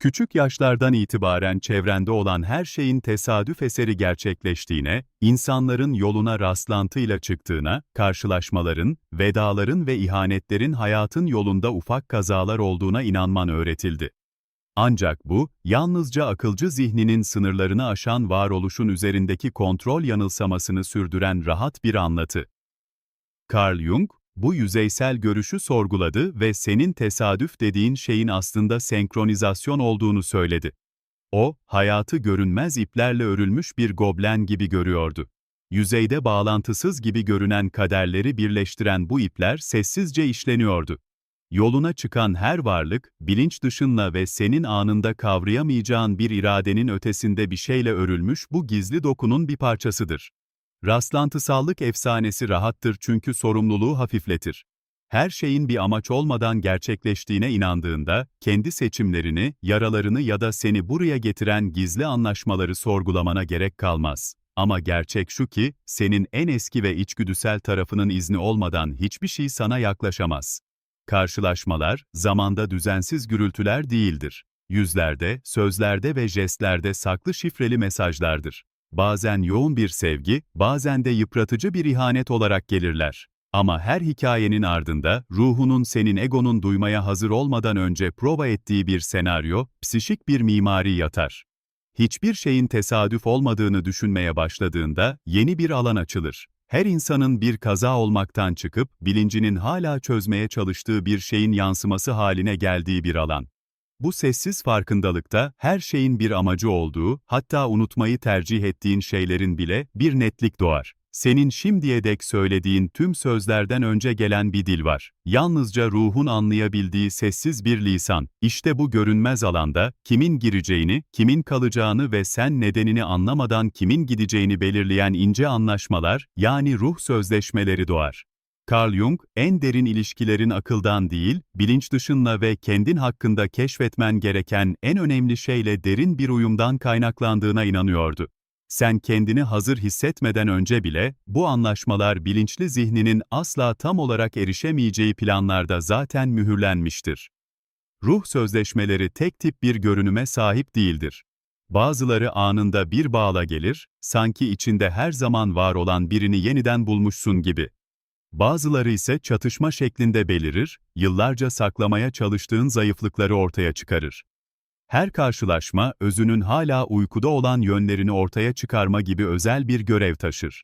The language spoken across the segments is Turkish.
Küçük yaşlardan itibaren çevrende olan her şeyin tesadüf eseri gerçekleştiğine, insanların yoluna rastlantıyla çıktığına, karşılaşmaların, vedaların ve ihanetlerin hayatın yolunda ufak kazalar olduğuna inanman öğretildi. Ancak bu, yalnızca akılcı zihninin sınırlarını aşan varoluşun üzerindeki kontrol yanılsamasını sürdüren rahat bir anlatı. Carl Jung, bu yüzeysel görüşü sorguladı ve senin tesadüf dediğin şeyin aslında senkronizasyon olduğunu söyledi. O, hayatı görünmez iplerle örülmüş bir goblen gibi görüyordu. Yüzeyde bağlantısız gibi görünen kaderleri birleştiren bu ipler sessizce işleniyordu. Yoluna çıkan her varlık, bilinç dışınla ve senin anında kavrayamayacağın bir iradenin ötesinde bir şeyle örülmüş bu gizli dokunun bir parçasıdır. Rastlantısallık efsanesi rahattır çünkü sorumluluğu hafifletir. Her şeyin bir amaç olmadan gerçekleştiğine inandığında, kendi seçimlerini, yaralarını ya da seni buraya getiren gizli anlaşmaları sorgulamana gerek kalmaz. Ama gerçek şu ki, senin en eski ve içgüdüsel tarafının izni olmadan hiçbir şey sana yaklaşamaz. Karşılaşmalar, zamanda düzensiz gürültüler değildir. Yüzlerde, sözlerde ve jestlerde saklı şifreli mesajlardır. Bazen yoğun bir sevgi, bazen de yıpratıcı bir ihanet olarak gelirler. Ama her hikayenin ardında, ruhunun senin egonun duymaya hazır olmadan önce prova ettiği bir senaryo, psişik bir mimari yatar. Hiçbir şeyin tesadüf olmadığını düşünmeye başladığında, yeni bir alan açılır. Her insanın bir kaza olmaktan çıkıp, bilincinin hala çözmeye çalıştığı bir şeyin yansıması haline geldiği bir alan. Bu sessiz farkındalıkta her şeyin bir amacı olduğu, hatta unutmayı tercih ettiğin şeylerin bile bir netlik doğar. Senin şimdiye dek söylediğin tüm sözlerden önce gelen bir dil var. Yalnızca ruhun anlayabildiği sessiz bir lisan. İşte bu görünmez alanda, kimin gireceğini, kimin kalacağını ve sen nedenini anlamadan kimin gideceğini belirleyen ince anlaşmalar, yani ruh sözleşmeleri doğar. Carl Jung, en derin ilişkilerin akıldan değil, bilinç dışınla ve kendin hakkında keşfetmen gereken en önemli şeyle derin bir uyumdan kaynaklandığına inanıyordu. Sen kendini hazır hissetmeden önce bile, bu anlaşmalar bilinçli zihninin asla tam olarak erişemeyeceği planlarda zaten mühürlenmiştir. Ruh sözleşmeleri tek tip bir görünüme sahip değildir. Bazıları anında bir bağla gelir, sanki içinde her zaman var olan birini yeniden bulmuşsun gibi. Bazıları ise çatışma şeklinde belirir, yıllarca saklamaya çalıştığın zayıflıkları ortaya çıkarır. Her karşılaşma, özünün hala uykuda olan yönlerini ortaya çıkarma gibi özel bir görev taşır.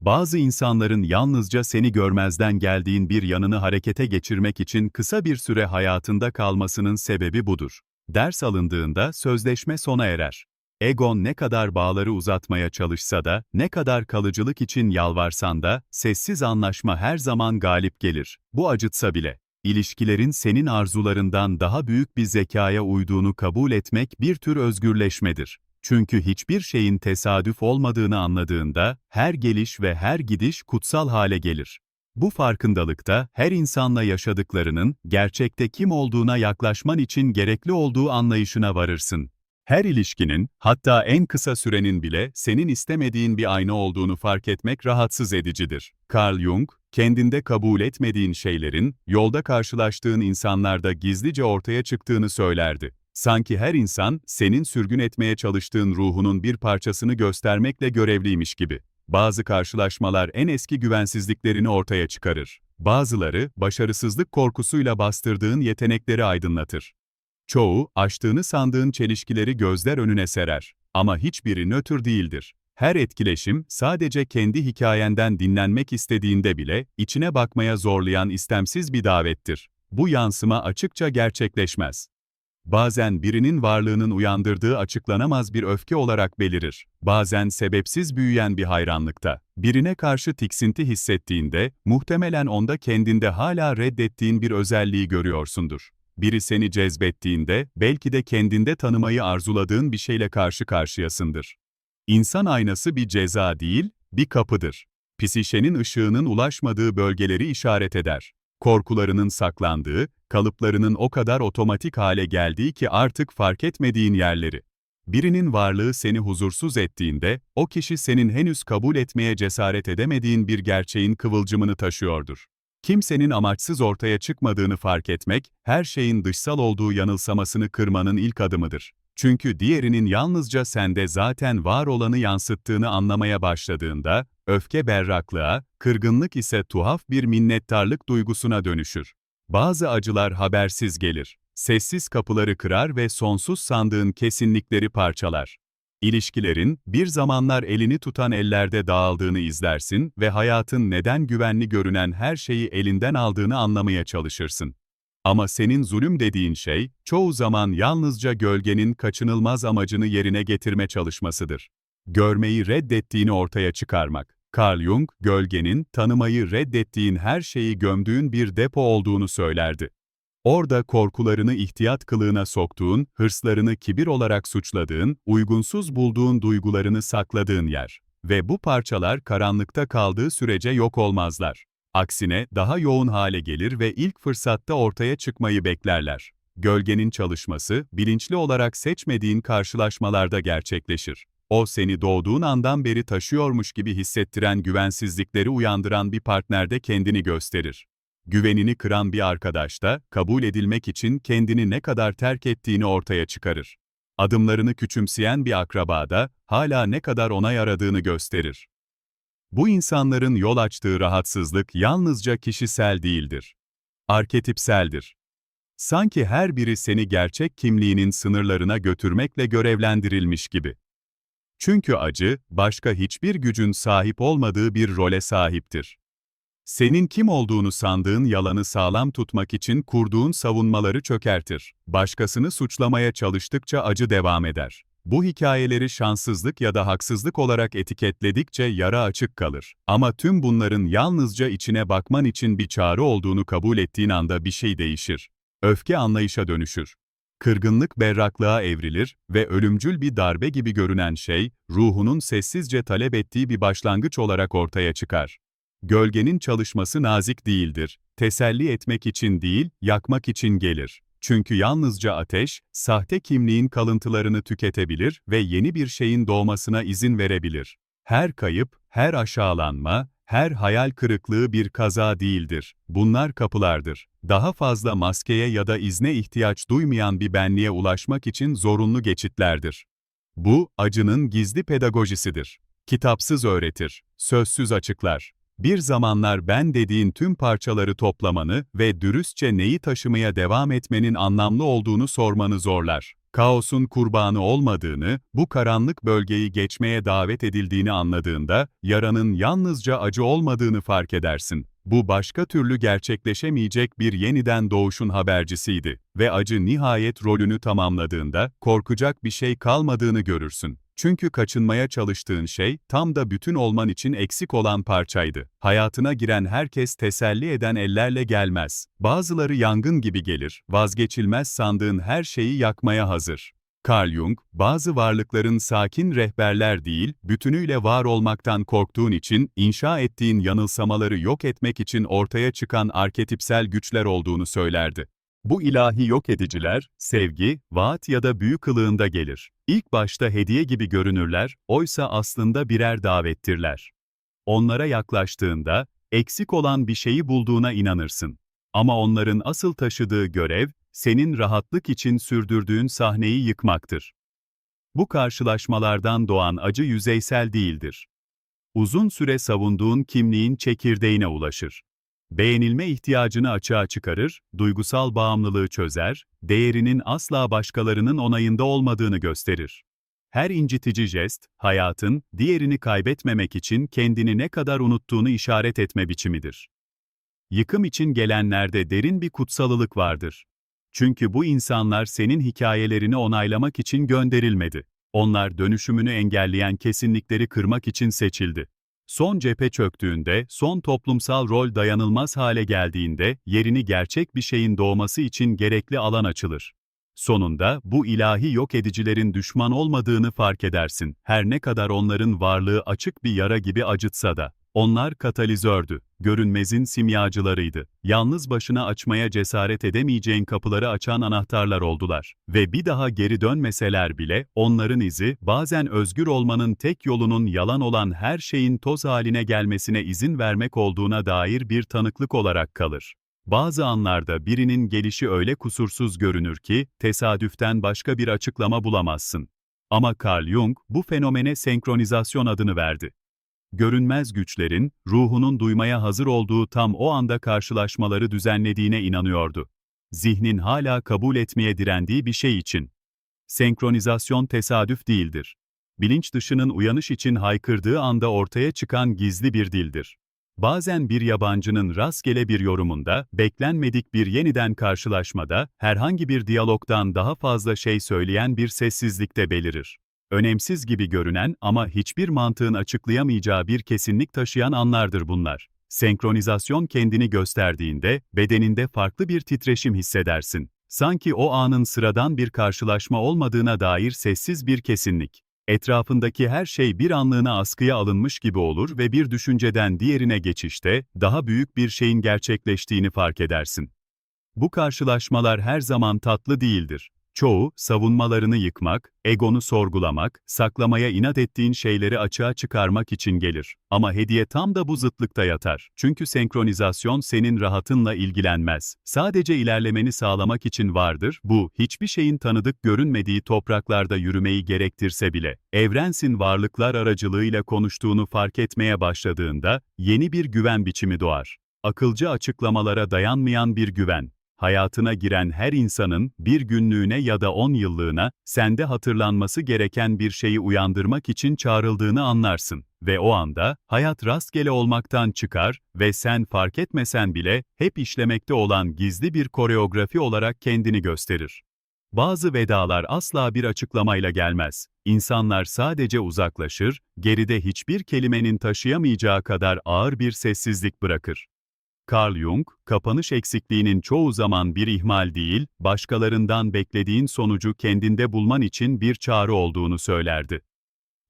Bazı insanların yalnızca seni görmezden geldiğin bir yanını harekete geçirmek için kısa bir süre hayatında kalmasının sebebi budur. Ders alındığında sözleşme sona erer. Egon ne kadar bağları uzatmaya çalışsa da, ne kadar kalıcılık için yalvarsan da, sessiz anlaşma her zaman galip gelir. Bu acıtsa bile. İlişkilerin senin arzularından daha büyük bir zekaya uyduğunu kabul etmek bir tür özgürleşmedir. Çünkü hiçbir şeyin tesadüf olmadığını anladığında, her geliş ve her gidiş kutsal hale gelir. Bu farkındalıkta her insanla yaşadıklarının gerçekte kim olduğuna yaklaşman için gerekli olduğu anlayışına varırsın. Her ilişkinin, hatta en kısa sürenin bile senin istemediğin bir ayna olduğunu fark etmek rahatsız edicidir. Carl Jung, kendinde kabul etmediğin şeylerin, yolda karşılaştığın insanlarda gizlice ortaya çıktığını söylerdi. Sanki her insan, senin sürgün etmeye çalıştığın ruhunun bir parçasını göstermekle görevliymiş gibi. Bazı karşılaşmalar en eski güvensizliklerini ortaya çıkarır. Bazıları, başarısızlık korkusuyla bastırdığın yetenekleri aydınlatır. Çoğu, aştığını sandığın çelişkileri gözler önüne serer. Ama hiçbiri nötr değildir. Her etkileşim, sadece kendi hikayenden dinlenmek istediğinde bile, içine bakmaya zorlayan istemsiz bir davettir. Bu yansıma açıkça gerçekleşmez. Bazen birinin varlığının uyandırdığı açıklanamaz bir öfke olarak belirir. Bazen sebepsiz büyüyen bir hayranlıkta. Birine karşı tiksinti hissettiğinde, muhtemelen onda kendinde hala reddettiğin bir özelliği görüyorsundur. Biri seni cezbettiğinde, belki de kendinde tanımayı arzuladığın bir şeyle karşı karşıyasındır. İnsan aynası bir ceza değil, bir kapıdır. Psişenin ışığının ulaşmadığı bölgeleri işaret eder. Korkularının saklandığı, kalıplarının o kadar otomatik hale geldiği ki artık fark etmediğin yerleri. Birinin varlığı seni huzursuz ettiğinde, o kişi senin henüz kabul etmeye cesaret edemediğin bir gerçeğin kıvılcımını taşıyordur. Kimsenin amaçsız ortaya çıkmadığını fark etmek, her şeyin dışsal olduğu yanılsamasını kırmanın ilk adımıdır. Çünkü diğerinin yalnızca sende zaten var olanı yansıttığını anlamaya başladığında, öfke berraklığa, kırgınlık ise tuhaf bir minnettarlık duygusuna dönüşür. Bazı acılar habersiz gelir. Sessiz kapıları kırar ve sonsuz sandığın kesinlikleri parçalar. İlişkilerin, bir zamanlar elini tutan ellerde dağıldığını izlersin ve hayatın neden güvenli görünen her şeyi elinden aldığını anlamaya çalışırsın. Ama senin zulüm dediğin şey, çoğu zaman yalnızca gölgenin kaçınılmaz amacını yerine getirme çalışmasıdır. Görmeyi reddettiğini ortaya çıkarmak. Carl Jung, gölgenin, tanımayı reddettiğin her şeyi gömdüğün bir depo olduğunu söylerdi. Orada korkularını ihtiyat kılığına soktuğun, hırslarını kibir olarak suçladığın, uygunsuz bulduğun duygularını sakladığın yer. Ve bu parçalar karanlıkta kaldığı sürece yok olmazlar. Aksine daha yoğun hale gelir ve ilk fırsatta ortaya çıkmayı beklerler. Gölgenin çalışması, bilinçli olarak seçmediğin karşılaşmalarda gerçekleşir. O seni doğduğun andan beri taşıyormuş gibi hissettiren güvensizlikleri uyandıran bir partnerde kendini gösterir. Güvenini kıran bir arkadaşta, kabul edilmek için kendini ne kadar terk ettiğini ortaya çıkarır. Adımlarını küçümseyen bir akrabada, hala ne kadar onay aradığını gösterir. Bu insanların yol açtığı rahatsızlık yalnızca kişisel değildir. Arketipseldir. Sanki her biri seni gerçek kimliğinin sınırlarına götürmekle görevlendirilmiş gibi. Çünkü acı, başka hiçbir gücün sahip olmadığı bir role sahiptir. Senin kim olduğunu sandığın yalanı sağlam tutmak için kurduğun savunmaları çökertir. Başkasını suçlamaya çalıştıkça acı devam eder. Bu hikayeleri şanssızlık ya da haksızlık olarak etiketledikçe yara açık kalır. Ama tüm bunların yalnızca içine bakman için bir çağrı olduğunu kabul ettiğin anda bir şey değişir. Öfke anlayışa dönüşür. Kırgınlık berraklığa evrilir ve ölümcül bir darbe gibi görünen şey, ruhunun sessizce talep ettiği bir başlangıç olarak ortaya çıkar. Gölgenin çalışması nazik değildir. Teselli etmek için değil, yakmak için gelir. Çünkü yalnızca ateş, sahte kimliğin kalıntılarını tüketebilir ve yeni bir şeyin doğmasına izin verebilir. Her kayıp, her aşağılanma, her hayal kırıklığı bir kaza değildir. Bunlar kapılardır. Daha fazla maskeye ya da izne ihtiyaç duymayan bir benliğe ulaşmak için zorunlu geçitlerdir. Bu, acının gizli pedagojisidir. Kitapsız öğretir, sözsüz açıklar. Bir zamanlar ben dediğin tüm parçaları toplamanı ve dürüstçe neyi taşımaya devam etmenin anlamlı olduğunu sormanı zorlar. Kaosun kurbanı olmadığını, bu karanlık bölgeyi geçmeye davet edildiğini anladığında, yaranın yalnızca acı olmadığını fark edersin. Bu başka türlü gerçekleşemeyecek bir yeniden doğuşun habercisiydi ve acı nihayet rolünü tamamladığında korkacak bir şey kalmadığını görürsün. Çünkü kaçınmaya çalıştığın şey, tam da bütün olman için eksik olan parçaydı. Hayatına giren herkes teselli eden ellerle gelmez. Bazıları yangın gibi gelir, vazgeçilmez sandığın her şeyi yakmaya hazır. Carl Jung, bazı varlıkların sakin rehberler değil, bütünüyle var olmaktan korktuğun için, inşa ettiğin yanılsamaları yok etmek için ortaya çıkan arketipsel güçler olduğunu söylerdi. Bu ilahi yok ediciler, sevgi, vaat ya da büyü kılığında gelir. İlk başta hediye gibi görünürler, oysa aslında birer davettirler. Onlara yaklaştığında, eksik olan bir şeyi bulduğuna inanırsın. Ama onların asıl taşıdığı görev, senin rahatlık için sürdürdüğün sahneyi yıkmaktır. Bu karşılaşmalardan doğan acı yüzeysel değildir. Uzun süre savunduğun kimliğin çekirdeğine ulaşır. Beğenilme ihtiyacını açığa çıkarır, duygusal bağımlılığı çözer, değerinin asla başkalarının onayında olmadığını gösterir. Her incitici jest, hayatın, diğerini kaybetmemek için kendini ne kadar unuttuğunu işaret etme biçimidir. Yıkım için gelenlerde derin bir kutsalılık vardır. Çünkü bu insanlar senin hikayelerini onaylamak için gönderilmedi. Onlar dönüşümünü engelleyen kesinlikleri kırmak için seçildi. Son cephe çöktüğünde, son toplumsal rol dayanılmaz hale geldiğinde, yerini gerçek bir şeyin doğması için gerekli alan açılır. Sonunda, bu ilahi yok edicilerin düşman olmadığını fark edersin, her ne kadar onların varlığı açık bir yara gibi acıtsa da. Onlar katalizördü, görünmezin simyacılarıydı. Yalnız başına açmaya cesaret edemeyeceğin kapıları açan anahtarlar oldular. Ve bir daha geri dönmeseler bile, onların izi, bazen özgür olmanın tek yolunun yalan olan her şeyin toz haline gelmesine izin vermek olduğuna dair bir tanıklık olarak kalır. Bazı anlarda birinin gelişi öyle kusursuz görünür ki, tesadüften başka bir açıklama bulamazsın. Ama Carl Jung, bu fenomene senkronizasyon adını verdi görünmez güçlerin, ruhunun duymaya hazır olduğu tam o anda karşılaşmaları düzenlediğine inanıyordu. Zihnin hala kabul etmeye direndiği bir şey için. Senkronizasyon tesadüf değildir. Bilinç dışının uyanış için haykırdığı anda ortaya çıkan gizli bir dildir. Bazen bir yabancının rastgele bir yorumunda, beklenmedik bir yeniden karşılaşmada, herhangi bir diyalogdan daha fazla şey söyleyen bir sessizlikte belirir önemsiz gibi görünen ama hiçbir mantığın açıklayamayacağı bir kesinlik taşıyan anlardır bunlar. Senkronizasyon kendini gösterdiğinde, bedeninde farklı bir titreşim hissedersin. Sanki o anın sıradan bir karşılaşma olmadığına dair sessiz bir kesinlik. Etrafındaki her şey bir anlığına askıya alınmış gibi olur ve bir düşünceden diğerine geçişte, daha büyük bir şeyin gerçekleştiğini fark edersin. Bu karşılaşmalar her zaman tatlı değildir. Çoğu, savunmalarını yıkmak, egonu sorgulamak, saklamaya inat ettiğin şeyleri açığa çıkarmak için gelir. Ama hediye tam da bu zıtlıkta yatar. Çünkü senkronizasyon senin rahatınla ilgilenmez. Sadece ilerlemeni sağlamak için vardır. Bu, hiçbir şeyin tanıdık görünmediği topraklarda yürümeyi gerektirse bile, evrensin varlıklar aracılığıyla konuştuğunu fark etmeye başladığında, yeni bir güven biçimi doğar. Akılcı açıklamalara dayanmayan bir güven, hayatına giren her insanın bir günlüğüne ya da on yıllığına sende hatırlanması gereken bir şeyi uyandırmak için çağrıldığını anlarsın ve o anda hayat rastgele olmaktan çıkar ve sen fark etmesen bile hep işlemekte olan gizli bir koreografi olarak kendini gösterir. Bazı vedalar asla bir açıklamayla gelmez. İnsanlar sadece uzaklaşır, geride hiçbir kelimenin taşıyamayacağı kadar ağır bir sessizlik bırakır. Carl Jung, kapanış eksikliğinin çoğu zaman bir ihmal değil, başkalarından beklediğin sonucu kendinde bulman için bir çağrı olduğunu söylerdi.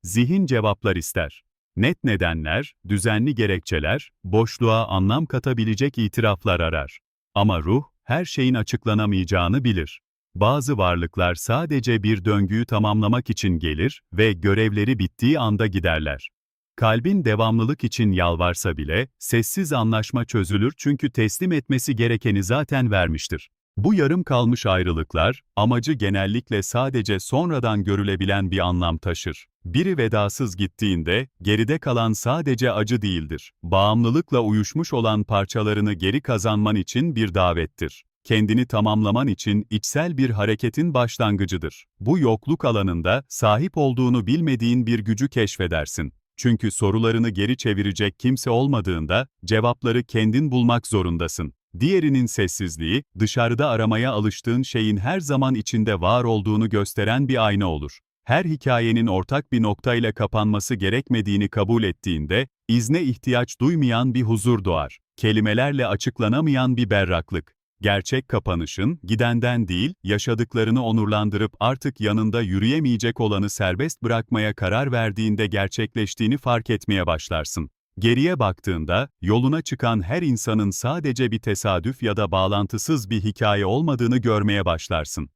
Zihin cevaplar ister. Net nedenler, düzenli gerekçeler, boşluğa anlam katabilecek itiraflar arar. Ama ruh, her şeyin açıklanamayacağını bilir. Bazı varlıklar sadece bir döngüyü tamamlamak için gelir ve görevleri bittiği anda giderler. Kalbin devamlılık için yalvarsa bile, sessiz anlaşma çözülür çünkü teslim etmesi gerekeni zaten vermiştir. Bu yarım kalmış ayrılıklar, amacı genellikle sadece sonradan görülebilen bir anlam taşır. Biri vedasız gittiğinde, geride kalan sadece acı değildir. Bağımlılıkla uyuşmuş olan parçalarını geri kazanman için bir davettir kendini tamamlaman için içsel bir hareketin başlangıcıdır. Bu yokluk alanında sahip olduğunu bilmediğin bir gücü keşfedersin. Çünkü sorularını geri çevirecek kimse olmadığında cevapları kendin bulmak zorundasın. Diğerinin sessizliği, dışarıda aramaya alıştığın şeyin her zaman içinde var olduğunu gösteren bir ayna olur. Her hikayenin ortak bir noktayla kapanması gerekmediğini kabul ettiğinde, izne ihtiyaç duymayan bir huzur doğar. Kelimelerle açıklanamayan bir berraklık. Gerçek kapanışın, gidenden değil, yaşadıklarını onurlandırıp artık yanında yürüyemeyecek olanı serbest bırakmaya karar verdiğinde gerçekleştiğini fark etmeye başlarsın. Geriye baktığında, yoluna çıkan her insanın sadece bir tesadüf ya da bağlantısız bir hikaye olmadığını görmeye başlarsın.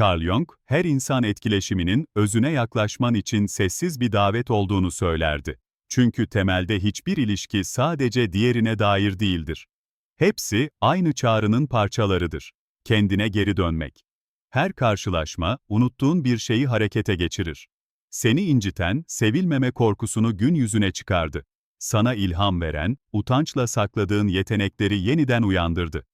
Carl Jung, her insan etkileşiminin özüne yaklaşman için sessiz bir davet olduğunu söylerdi. Çünkü temelde hiçbir ilişki sadece diğerine dair değildir. Hepsi aynı çağrının parçalarıdır. Kendine geri dönmek. Her karşılaşma, unuttuğun bir şeyi harekete geçirir. Seni inciten, sevilmeme korkusunu gün yüzüne çıkardı. Sana ilham veren, utançla sakladığın yetenekleri yeniden uyandırdı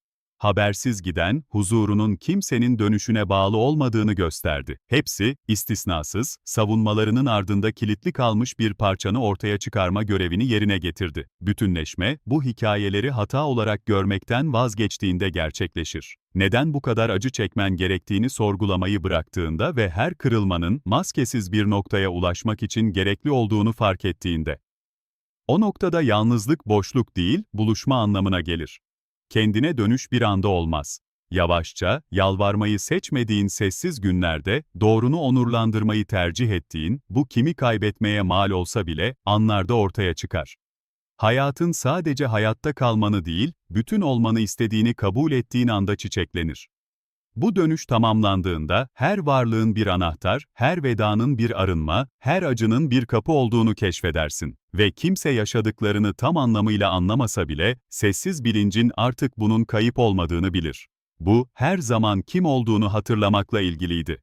habersiz giden, huzurunun kimsenin dönüşüne bağlı olmadığını gösterdi. Hepsi, istisnasız, savunmalarının ardında kilitli kalmış bir parçanı ortaya çıkarma görevini yerine getirdi. Bütünleşme, bu hikayeleri hata olarak görmekten vazgeçtiğinde gerçekleşir. Neden bu kadar acı çekmen gerektiğini sorgulamayı bıraktığında ve her kırılmanın maskesiz bir noktaya ulaşmak için gerekli olduğunu fark ettiğinde. O noktada yalnızlık boşluk değil, buluşma anlamına gelir. Kendine dönüş bir anda olmaz. Yavaşça, yalvarmayı seçmediğin sessiz günlerde, doğrunu onurlandırmayı tercih ettiğin, bu kimi kaybetmeye mal olsa bile, anlarda ortaya çıkar. hayatın sadece hayatta kalmanı değil, bütün olmanı istediğini kabul ettiğin anda çiçeklenir. Bu dönüş tamamlandığında her varlığın bir anahtar, her vedanın bir arınma, her acının bir kapı olduğunu keşfedersin ve kimse yaşadıklarını tam anlamıyla anlamasa bile sessiz bilincin artık bunun kayıp olmadığını bilir. Bu her zaman kim olduğunu hatırlamakla ilgiliydi.